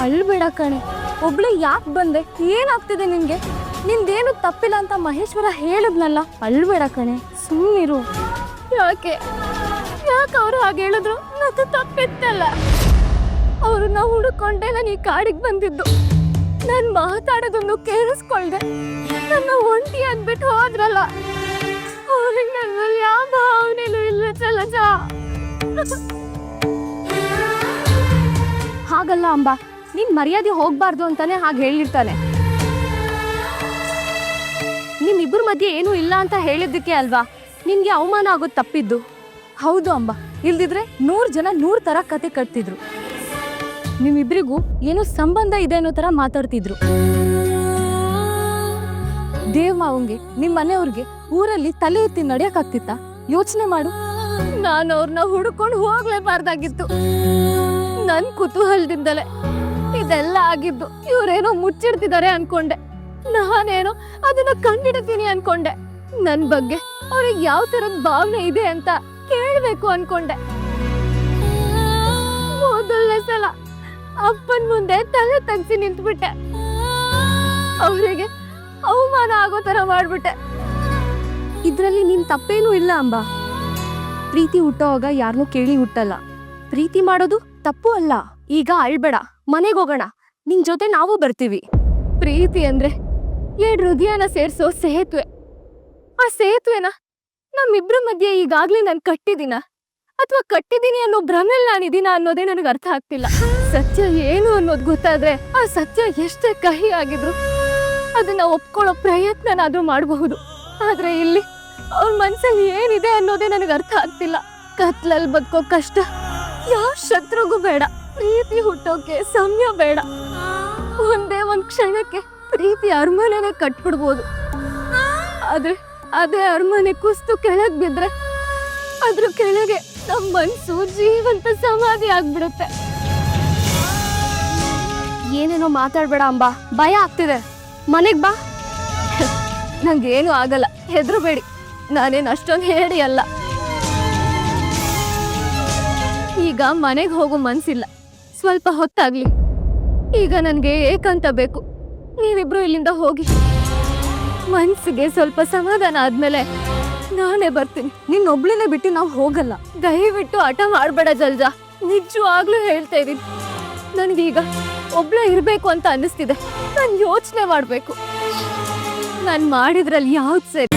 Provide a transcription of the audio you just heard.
ಅಳ್ಬೇಡ ಕಣೆ. ಒಬ್ಳೆ ಯಾಕೆ ಬಂದೆ? ಏನಾಗ್ತಿದೆ ನಿನಗೆ? ನಿಂದೇನು ತಪ್ಪಿಲ್ಲ ಅಂತ ಮಹೇಶ್ವರ ಹೇಳಿದ್ನಲ್ಲ? ಅಳ್ಬೇಡ ಕಣೆ. ಸುಮ್ಮನಿರು ಯಾಕೆ? ಯಾಕೆ ಅವರು ಹಾಗೆ ಹೇಳಿದ್ರು? ನಂದು ತಪ್ಪಿತ್ತಲ್ಲ. ಅವ್ರನ್ನ ಹುಡುಕೊಂಡೆ, ನಾನು ಈ ಕಾಡಿಗೆ ಬಂದಿದ್ದು. ನಾನು ಮಾತಾಡೋದನ್ನು ಕೇಳಿಸ್ಕೊಳ್ದೆ. ನನ್ನ ಒಂಟಿ ಅಂದ್ಬಿಟ್ಟು ಹೋದ್ರಲ್ಲ. ಅವ್ರಿಗೆ ನನ್ನಲ್ಲಿ ಯಾವ ಭಾವನೆ ಇಲ್ಲ ಚಲಜ ಹಾಗಲ್ಲ ಅಂಬಾ. ನಿನ್ ಮರ್ಯಾದೆ ಹೋಗ್ಬಾರ್ದು ಅಂತಾನೆ ಹಾಗೆ ಹೇಳಿರ್ತಾನೆ. ನಿಮ್ಮಿಬ್ಬರ ಮಧ್ಯೆ ಏನೂ ಇಲ್ಲ ಅಂತ ಹೇಳಿದ್ದಕ್ಕೆ ಅಲ್ವಾ? ನಿನ್ಗೆ ಅವಮಾನ ಆಗೋದು ತಪ್ಪಿದ್ದು. ಹೌದು ಅಂಬ. ಇಲ್ದಿದ್ರೆ ನೂರು ಜನ ನೂರು ತರ ಕತೆ ಕಟ್ತಿದ್ರು. ನಿಮ್ಮಿಬ್ಬರಿಗೂ ಏನೋ ಸಂಬಂಧ ಇದೆ ಅನ್ನೋ ತರ ಮಾತಾಡ್ತಿದ್ರು. ದೇವ್ ಮಾವಂಗೆ ನಿಮ್ಮ ಮನೆಯವ್ರಿಗೆ ಊರಲ್ಲಿ ತಲೆ ಎತ್ತಿ ನಡಿಯಕ್ಕಾಗ್ತಿತ್ತ ಯೋಚನೆ ಮಾಡು. ನಾನು ಅವ್ರನ್ನ ಹುಡುಕೊಂಡು ಹೋಗ್ಲೇಬಾರ್ದಾಗಿತ್ತು. ನನ್ ಕುತೂಹಲದಿಂದಲೇ ಇದೆಲ್ಲ ಆಗಿದ್ದು ಇವ್ರೇನೋ ಮುಚ್ಚಿಡ್ತಿದ್ದಾರೆ ಅನ್ಕೊಂಡೆ. ನಾನೇನೋ ಅದನ್ನ ಕಂಡಿಡ್ತೀನಿ ಅನ್ಕೊಂಡೆ. ನನ್ ಬಗ್ಗೆ ಅವ್ರಿಗೆ ಯಾವ ತರದ ಭಾವನೆ ಇದೆ ಅಂತ ಕೇಳ್ಬೇಕು ಅನ್ಕೊಂಡೆ. ಮೊದಲನೇ ಸಲ ಅಪ್ಪನ್ ಮುಂದೆ ತಲೆ ತಗ್ಸಿ ನಿಂತ್ಬಿಟ್ಟೆ. ಅವರಿಗೆ ಅವಮಾನ ಆಗೋ ತರ ಮಾಡ್ಬಿಟ್ಟೆ. ಇದ್ರಲ್ಲಿ ನಿನ್ ತಪ್ಪೇನೂ ಇಲ್ಲ ಅಂಬಾ. ಪ್ರೀತಿ ಹುಟ್ಟೋವಾಗ ಯಾರನ್ನೂ ಕೇಳಿ ಹುಟ್ಟಲ್ಲ. ಪ್ರೀತಿ ಮಾಡೋದು ತಪ್ಪು ಅಲ್ಲ. ಈಗ ಅಳ್ಬೇಡ. ಮನೆಗೆ ಹೋಗೋಣ. ನಿನ್ ಜೊತೆ ನಾವು ಬರ್ತೀವಿ. ಪ್ರೀತಿ ಅಂದ್ರೆ ಎರಡು ಹೃದಯನ ಸೇರ್ಸೋ ಸೇತುವೆ. ಆ ಸೇತುವೆನ ನಮ್ಮಿಬ್ರ ಮಧ್ಯೆ ಈಗಾಗ್ಲೇ ನಾನು ಕಟ್ಟಿದೀನ? ಅಥವಾ ಕಟ್ಟಿದೀನಿ ಅನ್ನೋ ಭ್ರಮೆಲ್ ನಾನಿದೀನ ಅನ್ನೋದೇ ನನಗೆ ಅರ್ಥ ಆಗ್ತಿಲ್ಲ. ಸತ್ಯ ಏನು ಅನ್ನೋದು ಗೊತ್ತಾದ್ರೆ ಆ ಸತ್ಯ ಎಷ್ಟೇ ಕಹಿ ಆಗಿದ್ರು ಅದನ್ನ ಒಪ್ಕೊಳ್ಳೋ ಪ್ರಯತ್ನನಾದ್ರೂ ಮಾಡಬಹುದು. ಆದ್ರೆ ಇಲ್ಲಿ ಅವ್ರ ಮನ್ಸಲ್ಲಿ ಏನಿದೆ ಅನ್ನೋದೇ ನನಗೆ ಅರ್ಥ ಆಗ್ತಿಲ್ಲ. ಕತ್ಲಲ್ಲಿ ಬದುಕೋ ಕಷ್ಟ. ಯಾವ ಶತ್ರುಗೂ ಬೇಡ. ಪ್ರೀತಿ ಹುಟ್ಟೋಕೆ ಸಮಯ ಬೇಡ. ಒಂದೇ ಒಂದ್ ಕ್ಷಣಕ್ಕೆ ಪ್ರೀತಿ ಅರಮನೆನೆ ಕಟ್ಬಿಡ್ಬೋದು. ಆದ್ರೆ ಅದೇ ಅರಮನೆ ಕುಸ್ತು ಕೆಳಗ್ ಬಿದ್ರೆ ಅದ್ರ ಕೆಳಗೆ ನಮ್ ಮನ್ಸು ಜೀವಂತ ಸಮಾಧಿ ಆಗ್ಬಿಡುತ್ತೆ. ಏನೇನೋ ಮಾತಾಡ್ಬೇಡ ಅಂಬಾ. ಭಯ ಆಗ್ತಿದೆ. ಮನೆಗ್ ಬಾ. ನಂಗೇನು ಆಗಲ್ಲ. ಹೆದ್ರಬೇಡಿ. ನಾನೇನು ಅಷ್ಟೊಂದು ಹೇಳಿ ಅಲ್ಲ. ಈಗ ಮನೆಗೆ ಹೋಗೋ ಮನ್ಸಿಲ್ಲ. ಸ್ವಲ್ಪ ಹೊತ್ತಾಗ್ಲಿ. ಈಗ ನನಗೆ ಏಕಂತ ಬೇಕು. ನೀವಿಬ್ರು ಇಲ್ಲಿಂದ ಹೋಗಿ. ಮನ್ಸಿಗೆ ಸ್ವಲ್ಪ ಸಮಾಧಾನ ಆದ್ಮೇಲೆ ನಾನೇ ಬರ್ತೀನಿ. ನಿನ್ ಒಬ್ಳನ್ನೇ ಬಿಟ್ಟು ನಾವು ಹೋಗಲ್ಲ. ದಯವಿಟ್ಟು ಹಠ ಮಾಡ್ಬೇಡ ಜಲ್ಜಾ. ನಿಜವಾಗ್ಲೂ ಹೇಳ್ತಾ ಇದೀನಿ. ನನಗೀಗ ಒಬ್ಳ ಇರ್ಬೇಕು ಅಂತ ಅನ್ನಿಸ್ತಿದೆ. ನಾನು ಯೋಚನೆ ಮಾಡಬೇಕು. ನಾನು ಮಾಡಿದ್ರಲ್ಲಿ ಯಾವ್ದು ಸರಿ?